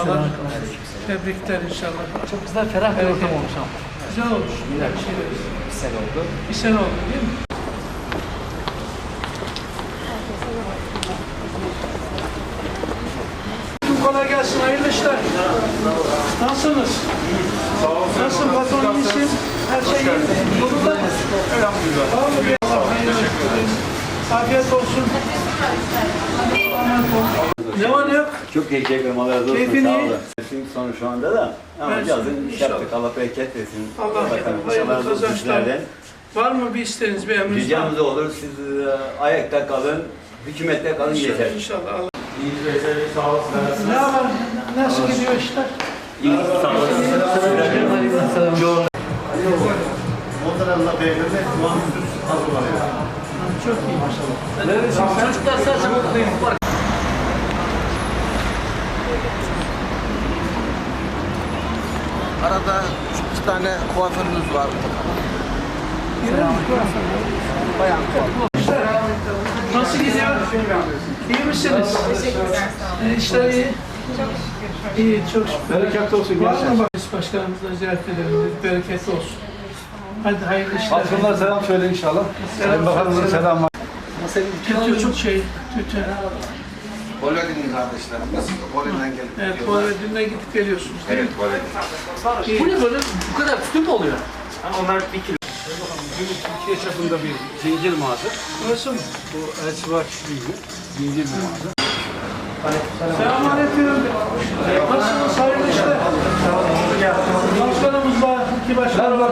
kutlamalar. Tebrikler inşallah. Çok güzel, ferah bir ortam olmuş ama. Güzel olmuş. Güzel. Bir şey. Bir sene oldu. Bir sene oldu değil mi? Kolay gelsin, hayırlı işler. Nasılsınız? Nasıl patron iyisin? Her şey iyi. Yolunda mı? Elhamdülillah. Var mı hayırlı olsun. Afiyet olsun. Ne var ne yok? Çok teşekkür ederim. Allah razı olsun. Keyfin Sağ olun. Mevsim sonu şu anda da. Ama yazın iş inşallah. yaptık. Allah bereket versin. Allah Bakalım, hayırlı inşallah razı olsun kazançlar. sizlerden. Var mı bir isteğiniz, bir emriniz var Ricamız mı? olur. Siz e, ayakta kalın. Hükümette kalın yeter. İnşallah, inşallah. Allah. İyi veysel sağ olasın. Ne var? Nasıl gidiyor işler? İyi sağ düz hazırlanıyor. Çok iyi maşallah. Çocuklar sadece mutluyum. Arada iki tane kuaförümüz var. Nasıl gidiyor? İyi misiniz? Teşekkürler. İşler iyi. İyi, çok şükür. Bereketli olsun Var mı bak? Başkanımızla ziyaret edelim. Bereketli olsun. Hadi hayırlı işler. Patronlar selam söyle inşallah. Sayın Bakanımıza selam var. Tütün çok şey, tütün. Polodin'in kardeşlerimiz. Polodin'den gelip Evet, arada dinle gidip geliyorsunuz. değil mi? Evet, Polodin. Bu ne böyle bu kadar tütün mü oluyor? Onlar bir kilo. Türkiye çapında bir zincir mağaza. Burası mı? Bu Elçibaş değil Zincir bir mağaza. Selamünaleyküm. Nasılsınız? Hayırlı işler. Başkanımızla, iki başkanımızla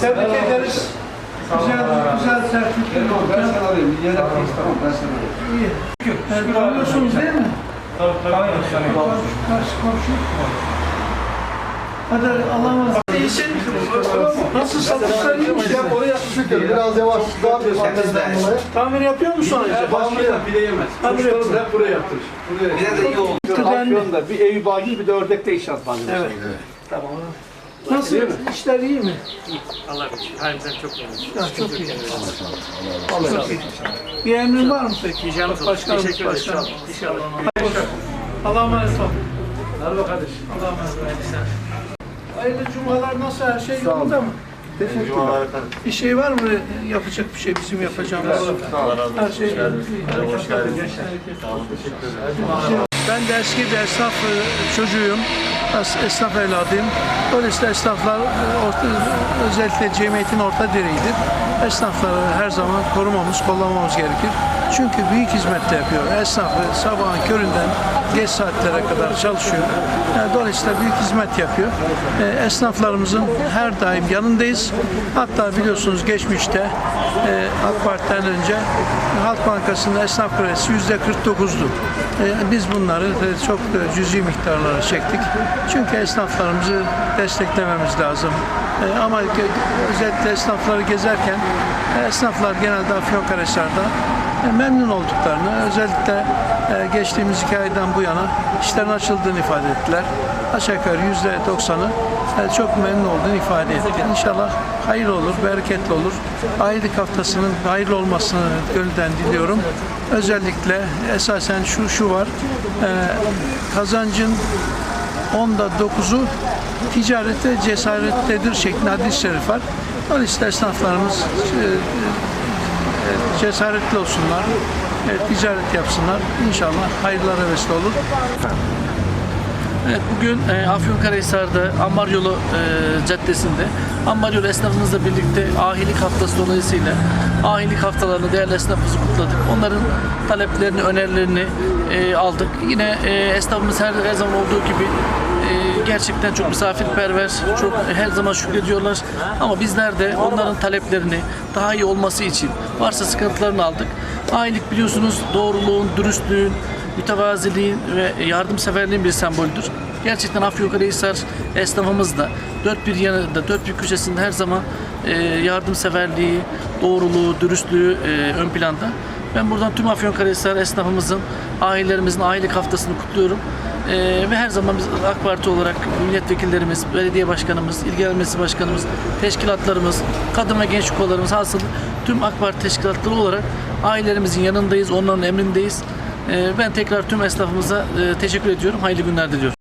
tebrik ederiz. Güzel, güzel sertifika Ben sana alayım. Bir yere konuş tamam ben sana alayım. İyi. Yani tanıyorsunuz değil mi? Karşı komşu. Hadi Allah'a emanet. İyisin. Nasıl satışlar iyi mi? Oraya şükür biraz yavaş daha bir. Tamir yapıyor musun acaba? Başlıyor bile yemez. Tamir yapıyor. hep buraya yaptır. Buraya. Bir de iyi oldu. Afyon'da bir ev bağlı bir de ördekte inşaat malzemesi. Evet. Nasıl? İşler iyi mi? Allah bilir. Harbiden çok memnunum. Ya, çok iyi. Çok iyi. Bir emrin var mı peki? Diyeceğimiz Başkanım, Teşekkür ederiz. başkanım. İnşallah. Allah'a emanet ol. Merhaba kardeşim. Allah'a emanet ol. Hayırlı cumalar nasıl? Her şey yolunda mı? Bir şey var mı yapacak bir şey bizim yapacağımız? Her şey yolunda. Hoş geldiniz. Ben de eski bir esnaf e, çocuğuyum. Es- Esnaf evladıyım. Dolayısıyla esnaflar e, özellikle cemiyetin orta direğidir. Esnafları her zaman korumamız, kollamamız gerekir. Çünkü büyük hizmet de yapıyor. Esnafı sabahın köründen geç saatlere kadar çalışıyor. Yani dolayısıyla büyük hizmet yapıyor. E, Esnaflarımızın her daim yanındayız. Hatta biliyorsunuz geçmişte e, AK Parti'den önce Halk Bankası'nın esnaf kredisi yüzde 49'du. E, Biz bunları e, çok e, cüzi miktarlara çektik. Çünkü esnaflarımızı desteklememiz lazım. E, Ama özellikle esnafları gezerken e, esnaflar genelde Afyonkarahisar'da e, memnun olduklarını, özellikle e, geçtiğimiz iki aydan bu yana işlerin açıldığını ifade ettiler. Aşağı yukarı yüzde doksanı e, çok memnun olduğunu ifade etti. İnşallah hayırlı olur, bereketli olur. Aylık haftasının hayırlı olmasını gönülden diliyorum. Özellikle esasen şu şu var, e, kazancın onda dokuzu ticarette cesarettedir şeklinde hadis-i şerif var. Dolayısıyla esnaflarımız cesaretli olsunlar, e, ticaret yapsınlar. İnşallah hayırlara vesile olur. Evet, bugün e, Afyonkarahisar'da Ambar Yolu e, Caddesi'nde Ambar Yolu esnafımızla birlikte ahilik haftası dolayısıyla ahilik haftalarını değerli esnafımızı kutladık. Onların taleplerini, önerilerini e, aldık. Yine e, esnafımız her, her zaman olduğu gibi gerçekten çok misafirperver, çok her zaman şükrediyorlar. Ama bizler de onların taleplerini daha iyi olması için varsa sıkıntılarını aldık. Ahilik biliyorsunuz doğruluğun, dürüstlüğün, mütevaziliğin ve yardımseverliğin bir semboldür. Gerçekten Afyonkarahisar esnafımız da dört bir yanında, dört bir köşesinde her zaman e, yardımseverliği, doğruluğu, dürüstlüğü e, ön planda. Ben buradan tüm Afyonkarahisar esnafımızın, ailelerimizin ailelik haftasını kutluyorum. E, ve her zaman biz AK Parti olarak milletvekillerimiz, belediye başkanımız, ilgilenmesi başkanımız, teşkilatlarımız, kadın ve genç kollarımız hasıl tüm AK Parti teşkilatları olarak ailelerimizin yanındayız, onların emrindeyiz. E, ben tekrar tüm esnafımıza e, teşekkür ediyorum. Hayırlı günler diliyorum.